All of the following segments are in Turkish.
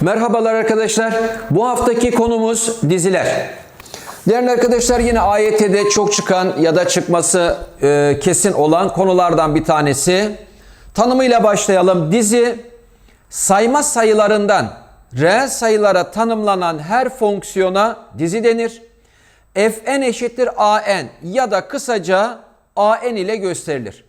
Merhabalar arkadaşlar. Bu haftaki konumuz diziler. Değerli arkadaşlar yine AYT'de çok çıkan ya da çıkması e, kesin olan konulardan bir tanesi. Tanımıyla başlayalım. Dizi sayma sayılarından reel sayılara tanımlanan her fonksiyona dizi denir. Fn eşittir an ya da kısaca an ile gösterilir.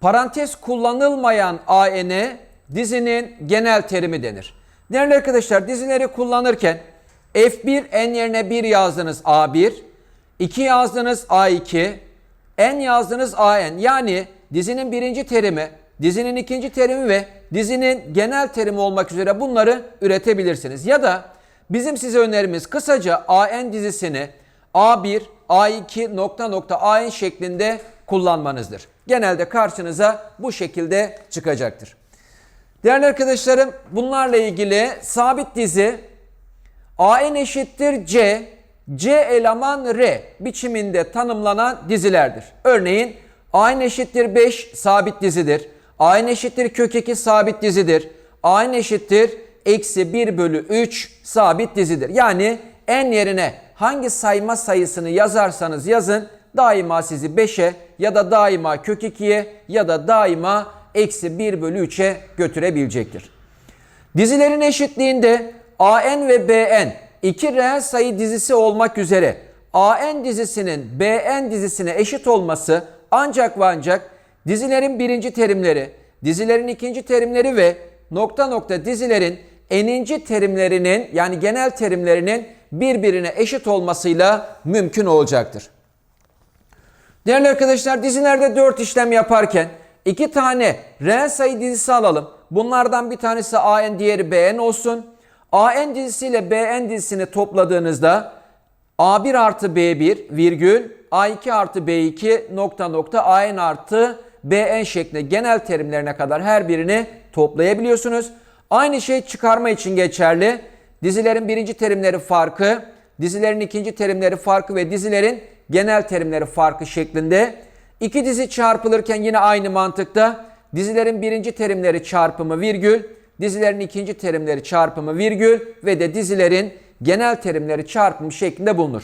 Parantez kullanılmayan an'e dizinin genel terimi denir. Değerli arkadaşlar dizileri kullanırken F1 n yerine 1 yazdınız A1, 2 yazdınız A2, n yazdınız AN. Yani dizinin birinci terimi, dizinin ikinci terimi ve dizinin genel terimi olmak üzere bunları üretebilirsiniz. Ya da bizim size önerimiz kısaca AN dizisini A1, A2 nokta nokta AN şeklinde kullanmanızdır. Genelde karşınıza bu şekilde çıkacaktır. Değerli arkadaşlarım bunlarla ilgili sabit dizi AN eşittir C, C eleman R biçiminde tanımlanan dizilerdir. Örneğin AN eşittir 5 sabit dizidir. AN eşittir kök 2 sabit dizidir. AN eşittir eksi 1 bölü 3 sabit dizidir. Yani n yerine hangi sayma sayısını yazarsanız yazın daima sizi 5'e ya da daima kök 2'ye ya da daima eksi 1 bölü 3'e götürebilecektir. Dizilerin eşitliğinde AN ve BN iki reel sayı dizisi olmak üzere AN dizisinin BN dizisine eşit olması ancak ve ancak dizilerin birinci terimleri, dizilerin ikinci terimleri ve nokta nokta dizilerin eninci terimlerinin yani genel terimlerinin birbirine eşit olmasıyla mümkün olacaktır. Değerli arkadaşlar dizilerde 4 işlem yaparken iki tane reel sayı dizisi alalım. Bunlardan bir tanesi AN diğeri BN olsun. AN dizisiyle BN dizisini topladığınızda A1 artı B1 virgül A2 artı B2 nokta nokta AN artı BN şeklinde genel terimlerine kadar her birini toplayabiliyorsunuz. Aynı şey çıkarma için geçerli. Dizilerin birinci terimleri farkı, dizilerin ikinci terimleri farkı ve dizilerin genel terimleri farkı şeklinde. İki dizi çarpılırken yine aynı mantıkta dizilerin birinci terimleri çarpımı virgül, dizilerin ikinci terimleri çarpımı virgül ve de dizilerin genel terimleri çarpımı şeklinde bulunur.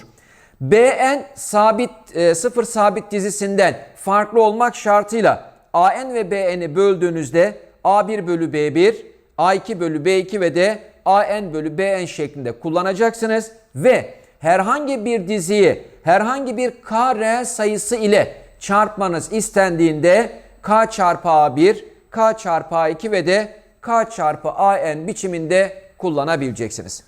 BN sabit e, sıfır sabit dizisinden farklı olmak şartıyla AN ve BN'i böldüğünüzde A1 bölü B1, A2 bölü B2 ve de AN bölü BN şeklinde kullanacaksınız ve herhangi bir diziyi herhangi bir K reel sayısı ile çarpmanız istendiğinde K çarpı A1, K çarpı A2 ve de K çarpı AN biçiminde kullanabileceksiniz.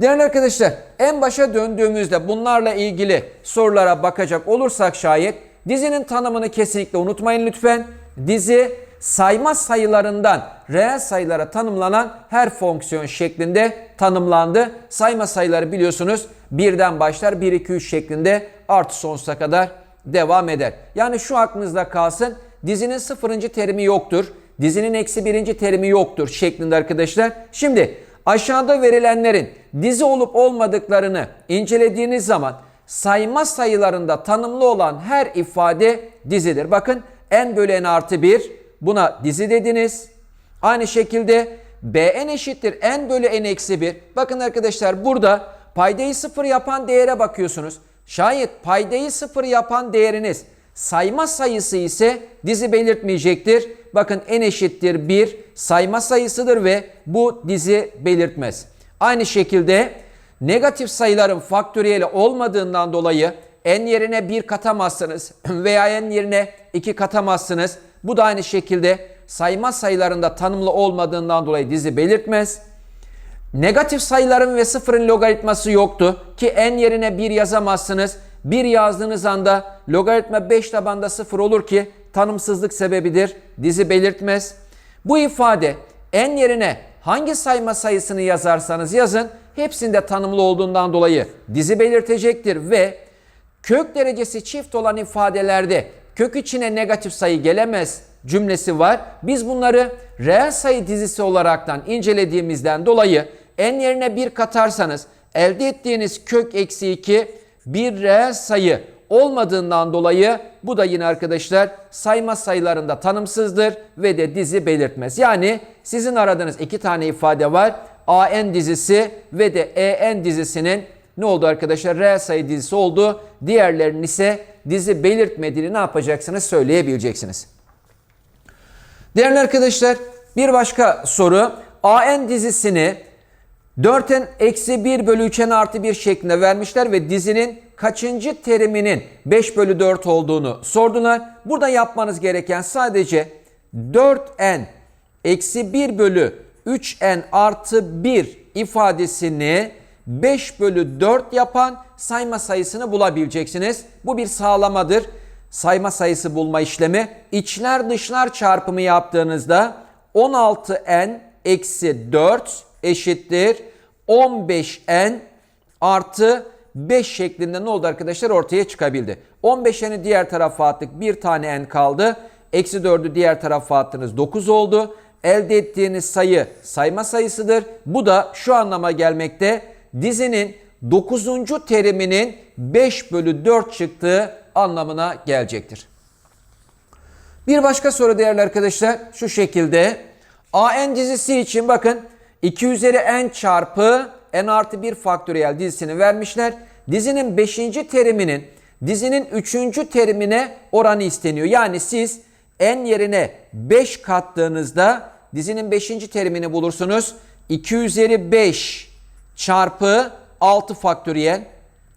Değerli arkadaşlar en başa döndüğümüzde bunlarla ilgili sorulara bakacak olursak şayet dizinin tanımını kesinlikle unutmayın lütfen. Dizi sayma sayılarından reel sayılara tanımlanan her fonksiyon şeklinde tanımlandı. Sayma sayıları biliyorsunuz birden başlar 1 2 3 şeklinde artı sonsuza kadar devam eder. Yani şu aklınızda kalsın dizinin sıfırıncı terimi yoktur. Dizinin eksi birinci terimi yoktur şeklinde arkadaşlar. Şimdi aşağıda verilenlerin dizi olup olmadıklarını incelediğiniz zaman sayma sayılarında tanımlı olan her ifade dizidir. Bakın n bölü n artı 1 buna dizi dediniz. Aynı şekilde bn eşittir n bölü n eksi 1. Bakın arkadaşlar burada paydayı sıfır yapan değere bakıyorsunuz. Şayet paydayı sıfır yapan değeriniz sayma sayısı ise dizi belirtmeyecektir. Bakın n eşittir 1 sayma sayısıdır ve bu dizi belirtmez. Aynı şekilde negatif sayıların faktöriyeli olmadığından dolayı n yerine 1 katamazsınız veya n yerine 2 katamazsınız. Bu da aynı şekilde sayma sayılarında tanımlı olmadığından dolayı dizi belirtmez. Negatif sayıların ve sıfırın logaritması yoktu ki n yerine 1 yazamazsınız. 1 yazdığınız anda logaritma 5 tabanda 0 olur ki tanımsızlık sebebidir. Dizi belirtmez. Bu ifade n yerine hangi sayma sayısını yazarsanız yazın hepsinde tanımlı olduğundan dolayı dizi belirtecektir ve kök derecesi çift olan ifadelerde kök içine negatif sayı gelemez cümlesi var. Biz bunları reel sayı dizisi olaraktan incelediğimizden dolayı n yerine 1 katarsanız elde ettiğiniz kök eksi 2 bir reel sayı olmadığından dolayı bu da yine arkadaşlar sayma sayılarında tanımsızdır ve de dizi belirtmez. Yani sizin aradığınız iki tane ifade var. AN dizisi ve de EN dizisinin ne oldu arkadaşlar? Reel sayı dizisi oldu. Diğerlerinin ise dizi belirtmediğini ne yapacaksınız söyleyebileceksiniz. Değerli arkadaşlar bir başka soru. AN dizisini 4n eksi 1 bölü 3n artı 1 şeklinde vermişler ve dizinin kaçıncı teriminin 5 bölü 4 olduğunu sordular. Burada yapmanız gereken sadece 4n eksi 1 bölü 3n artı 1 ifadesini 5 bölü 4 yapan sayma sayısını bulabileceksiniz. Bu bir sağlamadır. Sayma sayısı bulma işlemi. İçler dışlar çarpımı yaptığınızda 16n eksi 4 eşittir 15n artı 5 şeklinde ne oldu arkadaşlar ortaya çıkabildi. 15n'i diğer tarafa attık bir tane n kaldı. Eksi 4'ü diğer tarafa attınız 9 oldu. Elde ettiğiniz sayı sayma sayısıdır. Bu da şu anlama gelmekte. Dizinin 9. teriminin 5 bölü 4 çıktığı anlamına gelecektir. Bir başka soru değerli arkadaşlar şu şekilde. AN dizisi için bakın 2 üzeri n çarpı n artı 1 faktöriyel dizisini vermişler. Dizinin 5. teriminin dizinin 3. terimine oranı isteniyor. Yani siz n yerine 5 kattığınızda dizinin 5. terimini bulursunuz. 2 üzeri 5 çarpı 6 faktöriyel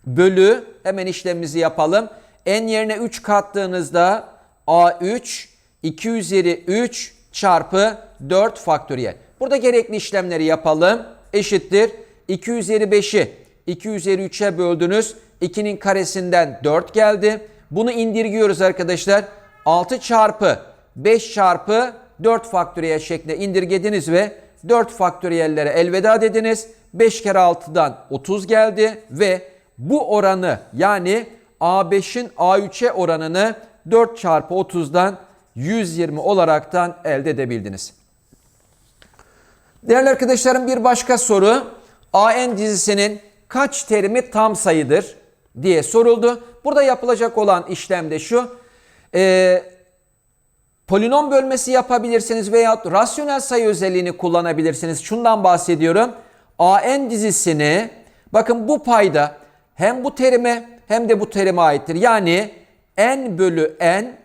bölü hemen işlemimizi yapalım. n yerine 3 kattığınızda a3 2 üzeri 3 çarpı 4 faktöriyel. Burada gerekli işlemleri yapalım. Eşittir 2 üzeri 5'i 2 üzeri 3'e böldünüz. 2'nin karesinden 4 geldi. Bunu indirgiyoruz arkadaşlar. 6 çarpı 5 çarpı 4 faktöriyel şeklinde indirgediniz ve 4 faktöriyellere elveda dediniz. 5 kere 6'dan 30 geldi ve bu oranı yani A5'in A3'e oranını 4 çarpı 30'dan 120 olaraktan elde edebildiniz. Değerli arkadaşlarım bir başka soru. AN dizisinin kaç terimi tam sayıdır diye soruldu. Burada yapılacak olan işlem de şu. Ee, polinom bölmesi yapabilirsiniz veya rasyonel sayı özelliğini kullanabilirsiniz. Şundan bahsediyorum. AN dizisini bakın bu payda hem bu terime hem de bu terime aittir. Yani n bölü n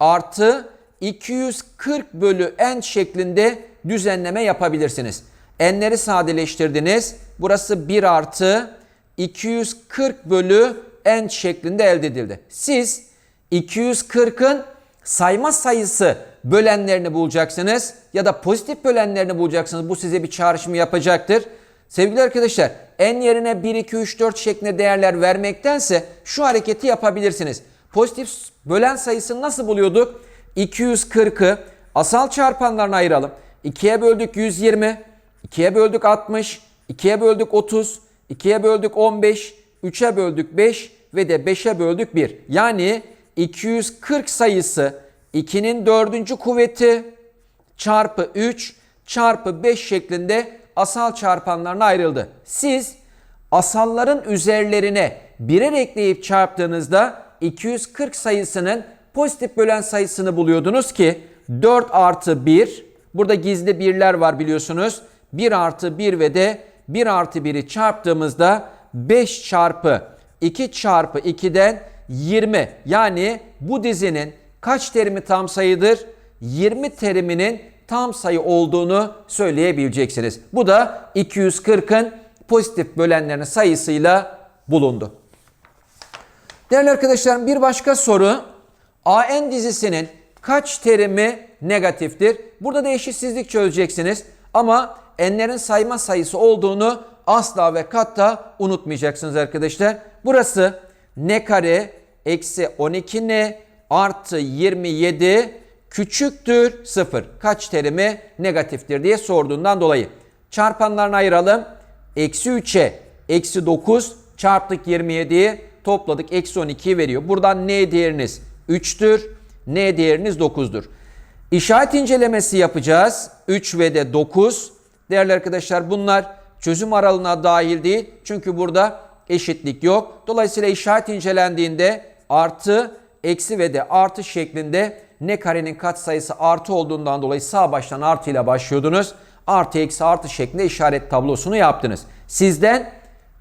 artı 240 bölü n şeklinde düzenleme yapabilirsiniz. N'leri sadeleştirdiniz. Burası 1 artı 240 bölü n şeklinde elde edildi. Siz 240'ın sayma sayısı bölenlerini bulacaksınız ya da pozitif bölenlerini bulacaksınız. Bu size bir çağrışımı yapacaktır. Sevgili arkadaşlar n yerine 1, 2, 3, 4 şeklinde değerler vermektense şu hareketi yapabilirsiniz. Pozitif bölen sayısını nasıl buluyorduk? 240'ı asal çarpanlarına ayıralım. 2'ye böldük 120, 2'ye böldük 60, 2'ye böldük 30, 2'ye böldük 15, 3'e böldük 5 ve de 5'e böldük 1. Yani 240 sayısı 2'nin 4. kuvveti çarpı 3 çarpı 5 şeklinde asal çarpanlarına ayrıldı. Siz asalların üzerlerine birer ekleyip çarptığınızda 240 sayısının pozitif bölen sayısını buluyordunuz ki 4 artı 1 burada gizli birler var biliyorsunuz. 1 artı 1 ve de 1 artı 1'i çarptığımızda 5 çarpı 2 çarpı 2'den 20 yani bu dizinin kaç terimi tam sayıdır? 20 teriminin tam sayı olduğunu söyleyebileceksiniz. Bu da 240'ın pozitif bölenlerinin sayısıyla bulundu. Değerli arkadaşlarım bir başka soru. AN dizisinin kaç terimi negatiftir? Burada da eşitsizlik çözeceksiniz. Ama n'lerin sayma sayısı olduğunu asla ve katta unutmayacaksınız arkadaşlar. Burası n kare eksi 12n artı 27 küçüktür 0. Kaç terimi negatiftir diye sorduğundan dolayı. Çarpanlarını ayıralım. Eksi 3'e eksi 9 çarptık 27'yi topladık eksi 12'yi veriyor. Buradan n değeriniz 3'tür. N değeriniz 9'dur. İşaret incelemesi yapacağız. 3 ve de 9. Değerli arkadaşlar bunlar çözüm aralığına dahil değil. Çünkü burada eşitlik yok. Dolayısıyla işaret incelendiğinde artı, eksi ve de artı şeklinde ne karenin katsayısı artı olduğundan dolayı sağ baştan artı ile başlıyordunuz. Artı eksi artı şeklinde işaret tablosunu yaptınız. Sizden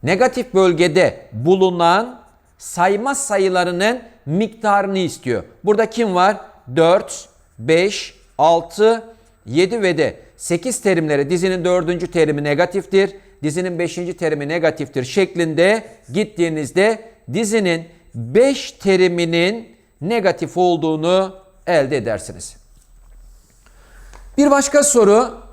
negatif bölgede bulunan sayma sayılarının miktarını istiyor. Burada kim var? 4, 5, 6, 7 ve de 8 terimleri dizinin 4. terimi negatiftir. Dizinin 5. terimi negatiftir şeklinde gittiğinizde dizinin 5 teriminin negatif olduğunu elde edersiniz. Bir başka soru.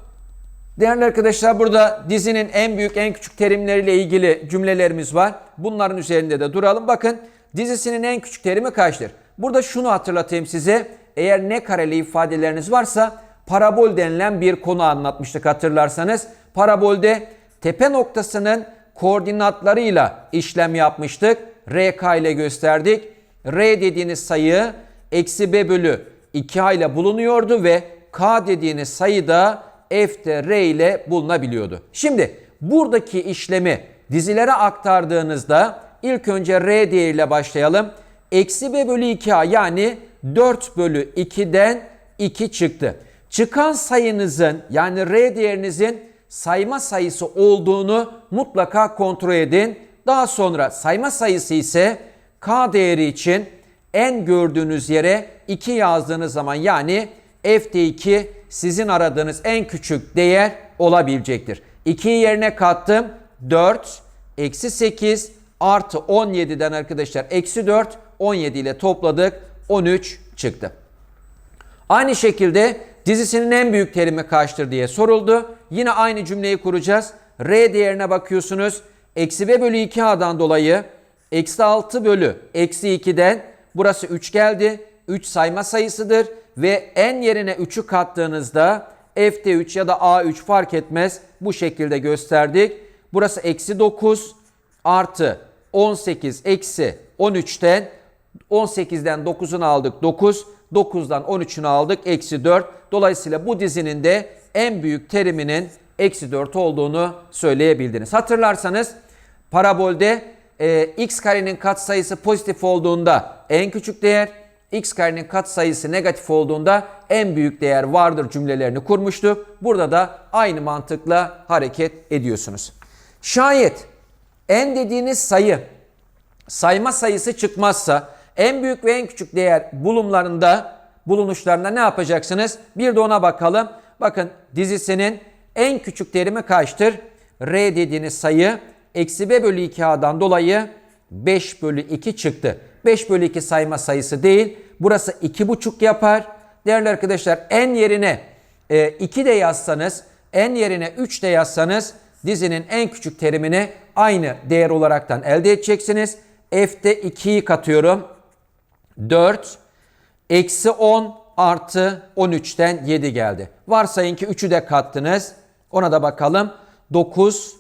Değerli arkadaşlar burada dizinin en büyük en küçük terimleriyle ilgili cümlelerimiz var. Bunların üzerinde de duralım. Bakın dizisinin en küçük terimi kaçtır? Burada şunu hatırlatayım size. Eğer ne kareli ifadeleriniz varsa parabol denilen bir konu anlatmıştık hatırlarsanız. Parabolde tepe noktasının koordinatlarıyla işlem yapmıştık. RK ile gösterdik. R dediğiniz sayı eksi B bölü 2A ile bulunuyordu ve K dediğiniz sayı da F'de R ile bulunabiliyordu. Şimdi buradaki işlemi dizilere aktardığınızda ilk önce R değeriyle başlayalım. Eksi B bölü 2A yani 4 bölü 2'den 2 çıktı. Çıkan sayınızın yani R değerinizin sayma sayısı olduğunu mutlaka kontrol edin. Daha sonra sayma sayısı ise K değeri için en gördüğünüz yere 2 yazdığınız zaman yani F'de 2 sizin aradığınız en küçük değer olabilecektir. 2'yi yerine kattım. 4 eksi 8 artı 17'den arkadaşlar eksi 4 17 ile topladık 13 çıktı. Aynı şekilde dizisinin en büyük terimi kaçtır diye soruldu. Yine aynı cümleyi kuracağız. R değerine bakıyorsunuz. Eksi B bölü 2A'dan dolayı eksi 6 bölü eksi 2'den burası 3 geldi. 3 sayma sayısıdır ve n yerine 3'ü kattığınızda f'de 3 ya da a3 fark etmez. Bu şekilde gösterdik. Burası eksi 9 artı 18 eksi 13'ten 18'den 9'unu aldık 9. 9'dan 13'ünü aldık eksi 4. Dolayısıyla bu dizinin de en büyük teriminin eksi 4 olduğunu söyleyebildiniz. Hatırlarsanız parabolde e, x karenin katsayısı pozitif olduğunda en küçük değer, x karenin katsayısı negatif olduğunda en büyük değer vardır cümlelerini kurmuştuk. Burada da aynı mantıkla hareket ediyorsunuz. Şayet n dediğiniz sayı sayma sayısı çıkmazsa en büyük ve en küçük değer bulumlarında bulunuşlarında ne yapacaksınız? Bir de ona bakalım. Bakın dizisinin en küçük terimi kaçtır? R dediğiniz sayı eksi b bölü 2a'dan dolayı 5 bölü 2 çıktı. 5 bölü 2 sayma sayısı değil. Burası 2,5 yapar. Değerli arkadaşlar n yerine 2 de yazsanız, n yerine 3 de yazsanız dizinin en küçük terimini aynı değer olaraktan elde edeceksiniz. F'de 2'yi katıyorum. 4 eksi 10 artı 13'ten 7 geldi. Varsayın ki 3'ü de kattınız. Ona da bakalım. 9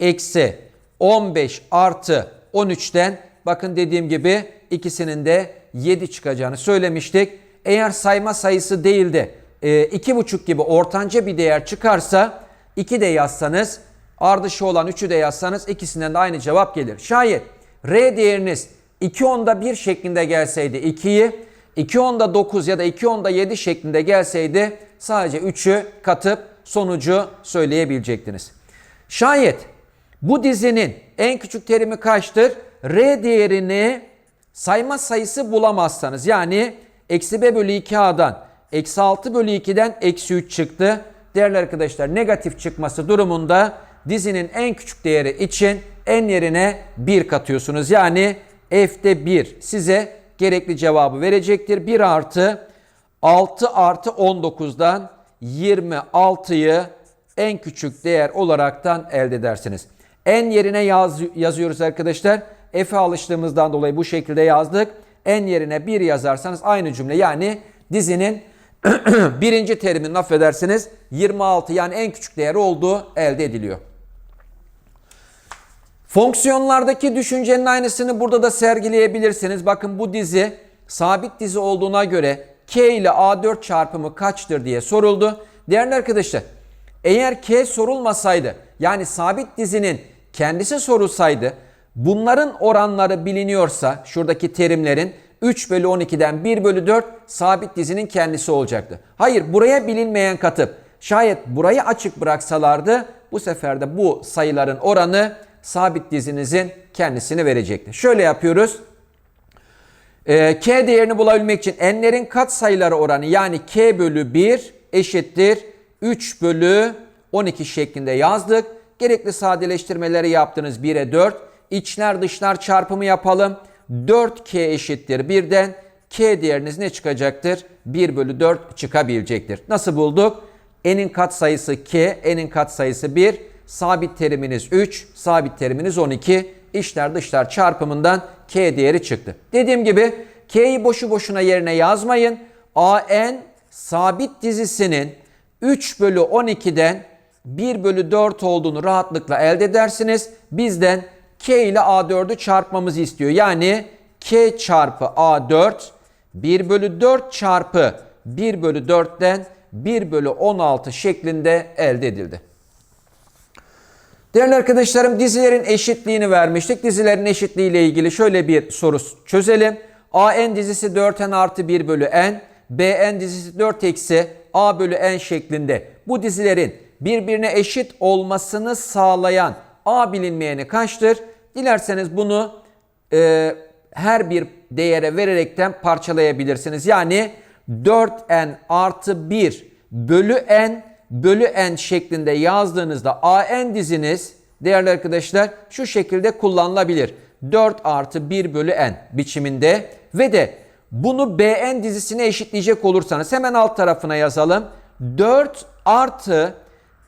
eksi 15 artı 13'ten bakın dediğim gibi ikisinin de 7 çıkacağını söylemiştik. Eğer sayma sayısı değil de e, 2,5 gibi ortanca bir değer çıkarsa 2 de yazsanız ardışı olan 3'ü de yazsanız ikisinden de aynı cevap gelir. Şayet R değeriniz 2 onda 1 şeklinde gelseydi 2'yi 2 onda 9 ya da 2 onda 7 şeklinde gelseydi sadece 3'ü katıp sonucu söyleyebilecektiniz. Şayet bu dizinin en küçük terimi kaçtır? R değerini sayma sayısı bulamazsanız yani eksi b bölü 2a'dan eksi 6 bölü 2'den eksi 3 çıktı. Değerli arkadaşlar negatif çıkması durumunda dizinin en küçük değeri için n yerine 1 katıyorsunuz. Yani f'de 1 size gerekli cevabı verecektir. 1 artı 6 artı 19'dan 26'yı en küçük değer olaraktan elde edersiniz. N yerine yaz, yazıyoruz arkadaşlar. F'e alıştığımızdan dolayı bu şekilde yazdık. N yerine 1 yazarsanız aynı cümle yani dizinin birinci teriminin affedersiniz 26 yani en küçük değeri olduğu elde ediliyor. Fonksiyonlardaki düşüncenin aynısını burada da sergileyebilirsiniz. Bakın bu dizi sabit dizi olduğuna göre k ile a4 çarpımı kaçtır diye soruldu. Değerli arkadaşlar eğer k sorulmasaydı yani sabit dizinin kendisi sorulsaydı Bunların oranları biliniyorsa şuradaki terimlerin 3 bölü 12'den 1 bölü 4 sabit dizinin kendisi olacaktı. Hayır buraya bilinmeyen katıp şayet burayı açık bıraksalardı bu sefer de bu sayıların oranı sabit dizinizin kendisini verecekti. Şöyle yapıyoruz. Ee, k değerini bulabilmek için n'lerin kat sayıları oranı yani k bölü 1 eşittir 3 bölü 12 şeklinde yazdık. Gerekli sadeleştirmeleri yaptınız 1'e 4. İçler dışlar çarpımı yapalım. 4k eşittir 1'den k değeriniz ne çıkacaktır? 1 bölü 4 çıkabilecektir. Nasıl bulduk? n'in kat sayısı k, n'in kat sayısı 1. Sabit teriminiz 3, sabit teriminiz 12. İçler dışlar çarpımından k değeri çıktı. Dediğim gibi k'yi boşu boşuna yerine yazmayın. an sabit dizisinin 3 bölü 12'den 1 bölü 4 olduğunu rahatlıkla elde edersiniz. Bizden k ile a4'ü çarpmamızı istiyor. Yani k çarpı a4 1 bölü 4 çarpı 1 bölü 4'ten 1 bölü 16 şeklinde elde edildi. Değerli arkadaşlarım dizilerin eşitliğini vermiştik. Dizilerin eşitliği ile ilgili şöyle bir soru çözelim. AN dizisi 4n artı 1 bölü n, BN dizisi 4 eksi a bölü n şeklinde bu dizilerin birbirine eşit olmasını sağlayan a bilinmeyeni kaçtır? Dilerseniz bunu e, her bir değere vererekten parçalayabilirsiniz. Yani 4n artı 1 bölü n bölü n şeklinde yazdığınızda an diziniz değerli arkadaşlar şu şekilde kullanılabilir. 4 artı 1 bölü n biçiminde ve de bunu bn dizisine eşitleyecek olursanız hemen alt tarafına yazalım. 4 artı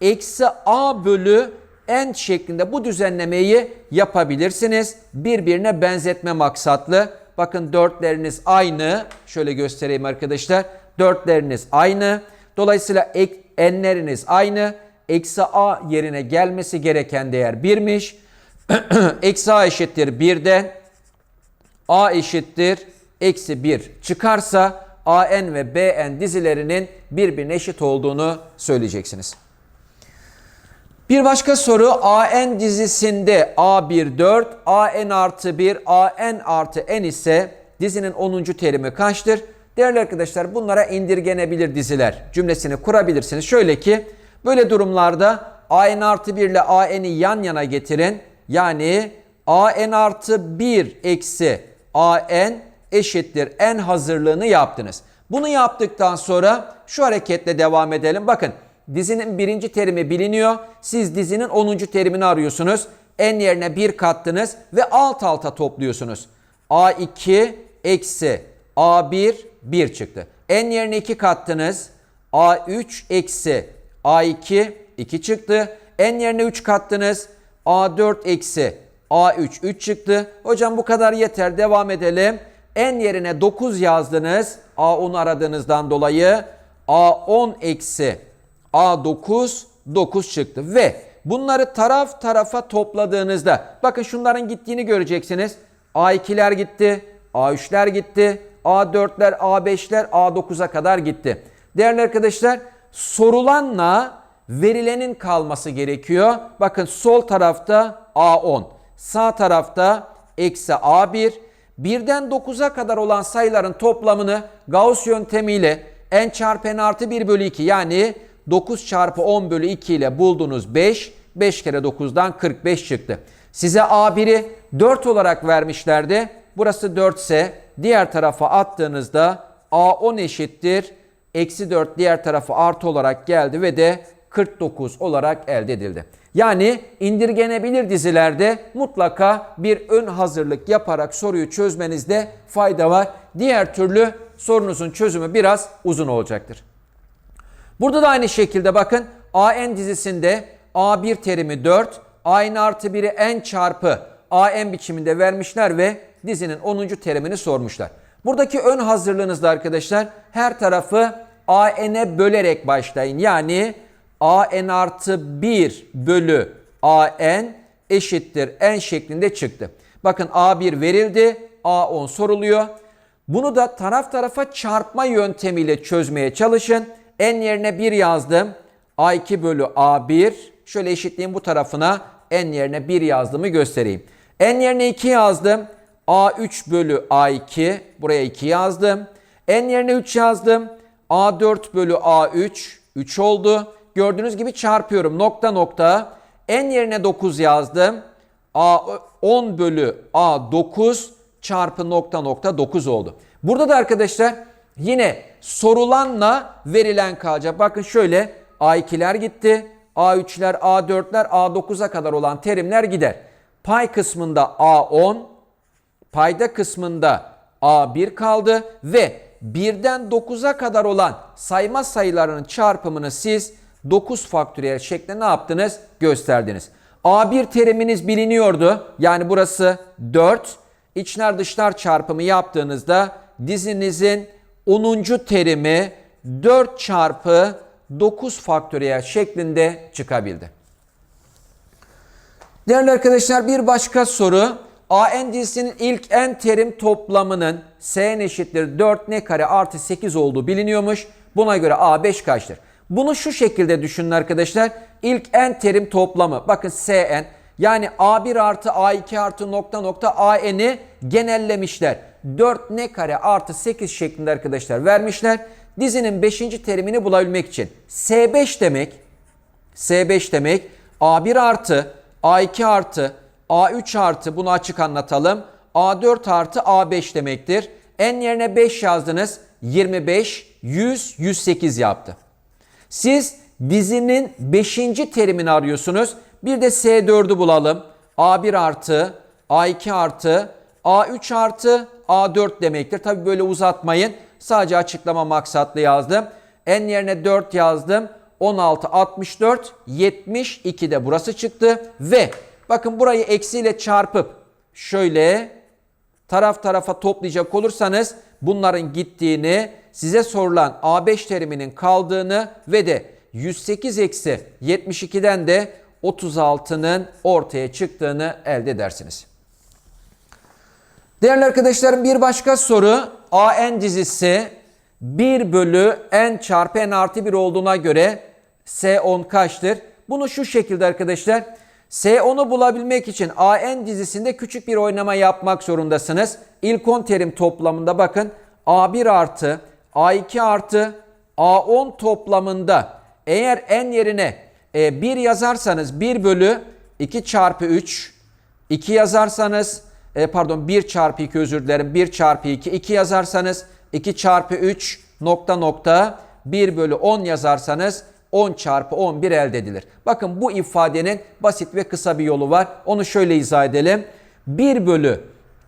eksi a bölü n şeklinde bu düzenlemeyi yapabilirsiniz. Birbirine benzetme maksatlı. Bakın dörtleriniz aynı. Şöyle göstereyim arkadaşlar. Dörtleriniz aynı. Dolayısıyla n'leriniz aynı. Eksi a yerine gelmesi gereken değer 1'miş. Eksi a eşittir 1'den a eşittir eksi 1 çıkarsa an ve bn dizilerinin birbirine eşit olduğunu söyleyeceksiniz. Bir başka soru AN dizisinde A1 4, AN artı 1, AN artı N ise dizinin 10. terimi kaçtır? Değerli arkadaşlar bunlara indirgenebilir diziler cümlesini kurabilirsiniz. Şöyle ki böyle durumlarda AN artı 1 ile AN'i yan yana getirin. Yani AN artı 1 eksi AN eşittir N hazırlığını yaptınız. Bunu yaptıktan sonra şu hareketle devam edelim. Bakın dizinin birinci terimi biliniyor. Siz dizinin 10. terimini arıyorsunuz. N yerine 1 kattınız ve alt alta topluyorsunuz. A2 eksi A1 1 çıktı. N yerine 2 kattınız. A3 eksi A2 2 çıktı. N yerine 3 kattınız. A4 eksi A3 3 çıktı. Hocam bu kadar yeter. Devam edelim. N yerine 9 yazdınız. A10 aradığınızdan dolayı A10 eksi A9 9 çıktı ve bunları taraf tarafa topladığınızda bakın şunların gittiğini göreceksiniz. A2'ler gitti, A3'ler gitti, A4'ler, A5'ler, A9'a kadar gitti. Değerli arkadaşlar sorulanla verilenin kalması gerekiyor. Bakın sol tarafta A10, sağ tarafta eksi A1, birden 9'a kadar olan sayıların toplamını Gauss yöntemiyle n çarpı n artı 1 bölü 2 yani 9 çarpı 10 bölü 2 ile buldunuz 5. 5 kere 9'dan 45 çıktı. Size A1'i 4 olarak vermişlerdi. Burası 4 ise diğer tarafa attığınızda A10 eşittir. Eksi 4 diğer tarafa artı olarak geldi ve de 49 olarak elde edildi. Yani indirgenebilir dizilerde mutlaka bir ön hazırlık yaparak soruyu çözmenizde fayda var. Diğer türlü sorunuzun çözümü biraz uzun olacaktır. Burada da aynı şekilde bakın AN dizisinde A1 terimi 4, AN artı 1'i N çarpı AN biçiminde vermişler ve dizinin 10. terimini sormuşlar. Buradaki ön hazırlığınızda arkadaşlar her tarafı AN'e bölerek başlayın. Yani AN artı 1 bölü AN eşittir N şeklinde çıktı. Bakın A1 verildi, A10 soruluyor. Bunu da taraf tarafa çarpma yöntemiyle çözmeye çalışın. N yerine 1 yazdım. A2 bölü A1. Şöyle eşitliğin bu tarafına N yerine 1 yazdığımı göstereyim. n yerine 2 yazdım. A3 bölü a2 buraya 2 yazdım. n yerine 3 yazdım. a4 bölü a3 3 oldu. Gördüğünüz gibi çarpıyorum nokta nokta. n yerine 9 yazdım. a10 bölü a9 çarpı nokta nokta 9 oldu. Burada da arkadaşlar yine sorulanla verilen kalacak. Bakın şöyle A2'ler gitti. A3'ler, A4'ler, A9'a kadar olan terimler gider. Pay kısmında A10, payda kısmında A1 kaldı ve 1'den 9'a kadar olan sayma sayılarının çarpımını siz 9 faktöriyel şeklinde ne yaptınız? Gösterdiniz. A1 teriminiz biliniyordu. Yani burası 4. İçler dışlar çarpımı yaptığınızda dizinizin 10. terimi 4 çarpı 9 faktöriyel şeklinde çıkabildi. Değerli arkadaşlar bir başka soru. AN dizisinin ilk n terim toplamının Sn eşittir 4 n kare artı 8 olduğu biliniyormuş. Buna göre A5 kaçtır? Bunu şu şekilde düşünün arkadaşlar. İlk n terim toplamı bakın Sn yani A1 artı A2 artı nokta nokta AN'i genellemişler. 4 n kare artı 8 şeklinde arkadaşlar vermişler. Dizinin 5. terimini bulabilmek için S5 demek S5 demek A1 artı A2 artı A3 artı bunu açık anlatalım. A4 artı A5 demektir. N yerine 5 yazdınız. 25, 100, 108 yaptı. Siz dizinin 5. terimini arıyorsunuz. Bir de S4'ü bulalım. A1 artı, A2 artı, A3 artı, A4 demektir. Tabi böyle uzatmayın. Sadece açıklama maksatlı yazdım. N yerine 4 yazdım. 16, 64, 72 de burası çıktı. Ve bakın burayı eksiyle çarpıp şöyle taraf tarafa toplayacak olursanız bunların gittiğini, size sorulan A5 teriminin kaldığını ve de 108 eksi 72'den de 36'nın ortaya çıktığını elde edersiniz. Değerli arkadaşlarım bir başka soru. AN dizisi 1 bölü n çarpı n artı 1 olduğuna göre S10 kaçtır? Bunu şu şekilde arkadaşlar. S10'u bulabilmek için AN dizisinde küçük bir oynama yapmak zorundasınız. İlk 10 terim toplamında bakın A1 artı A2 artı A10 toplamında eğer n yerine e, 1 yazarsanız 1 bölü 2 çarpı 3 2 yazarsanız e, pardon 1 çarpı 2 özür dilerim 1 çarpı 2 2 yazarsanız 2 çarpı 3 nokta nokta 1 bölü 10 yazarsanız 10 çarpı 11 elde edilir. Bakın bu ifadenin basit ve kısa bir yolu var. Onu şöyle izah edelim. 1 bölü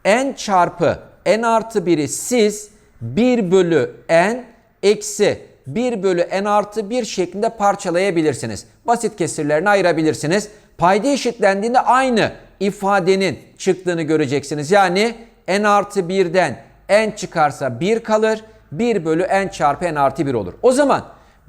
n çarpı n artı 1'i siz 1 bölü n eksi 1 bölü n artı 1 şeklinde parçalayabilirsiniz. Basit kesirlerini ayırabilirsiniz. Payda eşitlendiğinde aynı ifadenin çıktığını göreceksiniz. Yani n artı 1'den n çıkarsa 1 kalır. 1 bölü n çarpı n artı 1 olur. O zaman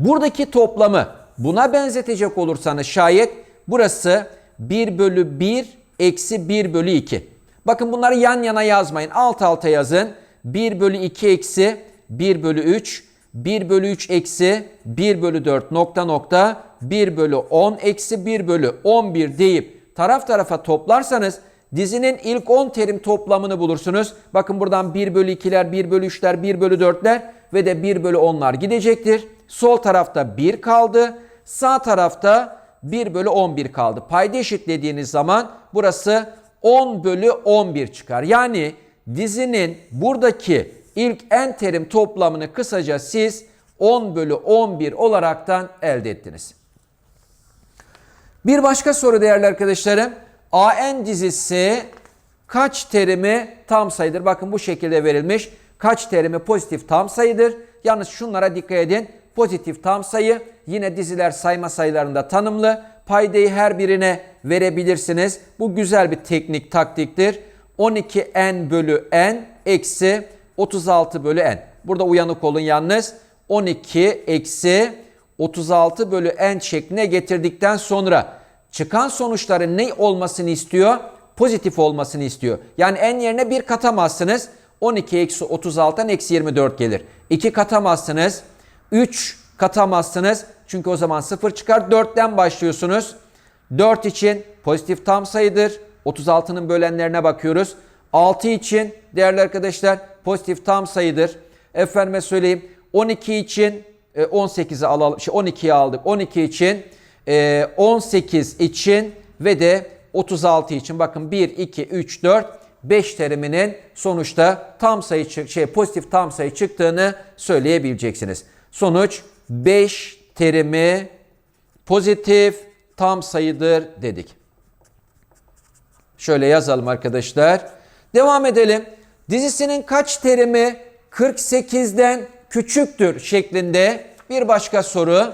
buradaki toplamı buna benzetecek olursanız şayet burası 1 bölü 1 eksi 1 bölü 2. Bakın bunları yan yana yazmayın. Alt alta yazın. 1 bölü 2 eksi 1 bölü 3. 1 bölü 3 eksi 1 bölü 4 nokta nokta 1 bölü 10 eksi 1 bölü 11 deyip taraf tarafa toplarsanız dizinin ilk 10 terim toplamını bulursunuz. Bakın buradan 1 bölü 2'ler, 1 bölü 3'ler, 1 bölü 4'ler ve de 1 bölü 10'lar gidecektir. Sol tarafta 1 kaldı. Sağ tarafta 1 bölü 11 kaldı. Payda eşitlediğiniz zaman burası 10 bölü 11 çıkar. Yani dizinin buradaki ilk n terim toplamını kısaca siz 10 bölü 11 olaraktan elde ettiniz. Bir başka soru değerli arkadaşlarım. AN dizisi kaç terimi tam sayıdır? Bakın bu şekilde verilmiş. Kaç terimi pozitif tam sayıdır? Yalnız şunlara dikkat edin. Pozitif tam sayı yine diziler sayma sayılarında tanımlı. Paydayı her birine verebilirsiniz. Bu güzel bir teknik taktiktir. 12n bölü n eksi 36 bölü n. Burada uyanık olun yalnız. 12 eksi 36 bölü n şekline getirdikten sonra çıkan sonuçların ne olmasını istiyor? Pozitif olmasını istiyor. Yani n yerine 1 katamazsınız. 12 eksi 36'dan eksi 24 gelir. 2 katamazsınız. 3 katamazsınız. Çünkü o zaman 0 çıkar. 4'ten başlıyorsunuz. 4 için pozitif tam sayıdır. 36'nın bölenlerine bakıyoruz. 6 için değerli arkadaşlar pozitif tam sayıdır. Efendime söyleyeyim 12 için e, 18'i alalım. Şey 12'yi aldık. 12 için e, 18 için ve de 36 için bakın 1 2 3 4 5 teriminin sonuçta tam sayı şey pozitif tam sayı çıktığını söyleyebileceksiniz. Sonuç 5 terimi pozitif tam sayıdır dedik. Şöyle yazalım arkadaşlar. Devam edelim. Dizisinin kaç terimi 48'den küçüktür şeklinde bir başka soru.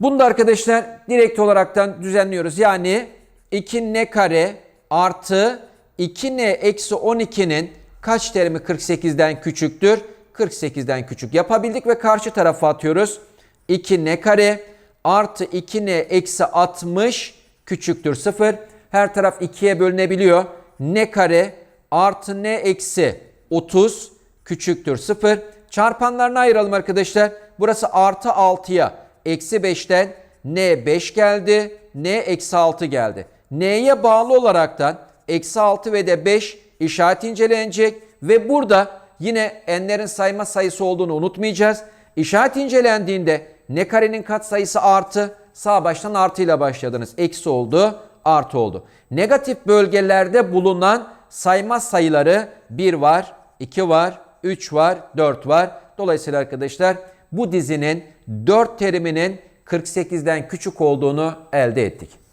Bunu da arkadaşlar direkt olaraktan düzenliyoruz. Yani 2n kare artı 2n eksi 12'nin kaç terimi 48'den küçüktür? 48'den küçük yapabildik ve karşı tarafa atıyoruz. 2n kare artı 2n eksi 60 küçüktür 0. Her taraf 2'ye bölünebiliyor. n kare artı n eksi 30 küçüktür 0. Çarpanlarını ayıralım arkadaşlar. Burası artı 6'ya eksi 5'ten n 5 geldi. n eksi 6 geldi. n'ye bağlı olaraktan eksi 6 ve de 5 işaret incelenecek. Ve burada yine n'lerin sayma sayısı olduğunu unutmayacağız. İşaret incelendiğinde n karenin katsayısı artı sağ baştan artıyla başladınız. Eksi oldu artı oldu. Negatif bölgelerde bulunan sayma sayıları 1 var, 2 var, 3 var, 4 var. Dolayısıyla arkadaşlar bu dizinin 4 teriminin 48'den küçük olduğunu elde ettik.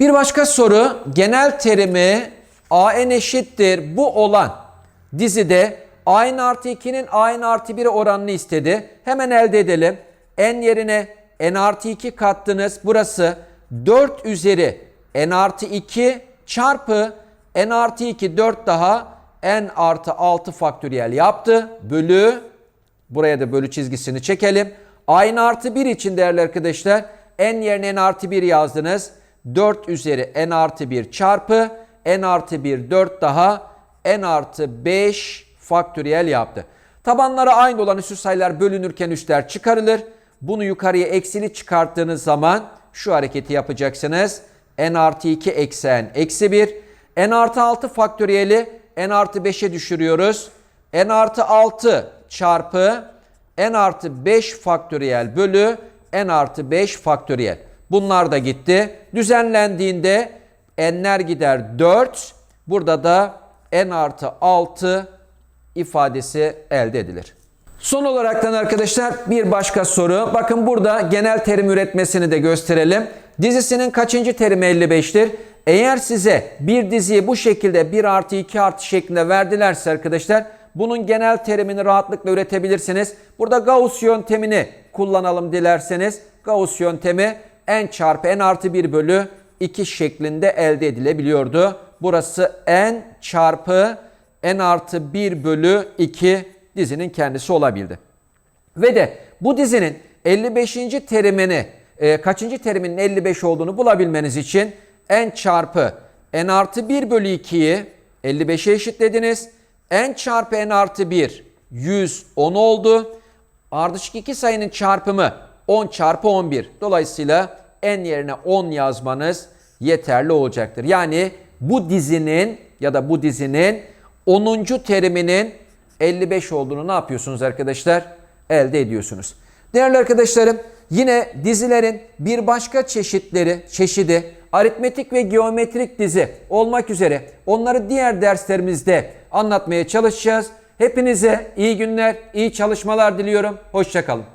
Bir başka soru genel terimi an eşittir bu olan dizide a'nın artı 2'nin a'nın artı 1'e oranını istedi. Hemen elde edelim. n yerine n artı 2 kattınız. Burası 4 üzeri n artı 2 çarpı n artı 2 4 daha n artı 6 faktöriyel yaptı. Bölü buraya da bölü çizgisini çekelim. a'nın artı 1 için değerli arkadaşlar n yerine n artı 1 yazdınız. 4 üzeri n artı 1 çarpı n artı 1 4 daha n artı 5 faktöriyel yaptı. Tabanlara aynı olan üstü sayılar bölünürken üstler çıkarılır. Bunu yukarıya eksili çıkarttığınız zaman şu hareketi yapacaksınız. n artı 2 eksi n eksi 1. n artı 6 faktöriyeli n artı 5'e düşürüyoruz. n artı 6 çarpı n artı 5 faktöriyel bölü n artı 5 faktöriyel. Bunlar da gitti. Düzenlendiğinde n'ler gider 4. Burada da n artı 6 ifadesi elde edilir. Son olaraktan arkadaşlar bir başka soru. Bakın burada genel terim üretmesini de gösterelim. Dizisinin kaçıncı terimi 55'tir? Eğer size bir diziyi bu şekilde 1 artı 2 artı şeklinde verdilerse arkadaşlar bunun genel terimini rahatlıkla üretebilirsiniz. Burada Gauss yöntemini kullanalım dilerseniz. Gauss yöntemi n çarpı n artı 1 bölü 2 şeklinde elde edilebiliyordu. Burası n çarpı n artı 1 bölü 2 dizinin kendisi olabildi. Ve de bu dizinin 55. terimini e, kaçıncı teriminin 55 olduğunu bulabilmeniz için n çarpı n artı 1 bölü 2'yi 55'e eşitlediniz. n çarpı n artı 1 110 oldu. Ardışık iki sayının çarpımı 10 çarpı 11. Dolayısıyla n yerine 10 yazmanız yeterli olacaktır. Yani bu dizinin ya da bu dizinin 10. teriminin 55 olduğunu ne yapıyorsunuz arkadaşlar? Elde ediyorsunuz. Değerli arkadaşlarım yine dizilerin bir başka çeşitleri, çeşidi aritmetik ve geometrik dizi olmak üzere onları diğer derslerimizde anlatmaya çalışacağız. Hepinize iyi günler, iyi çalışmalar diliyorum. Hoşçakalın.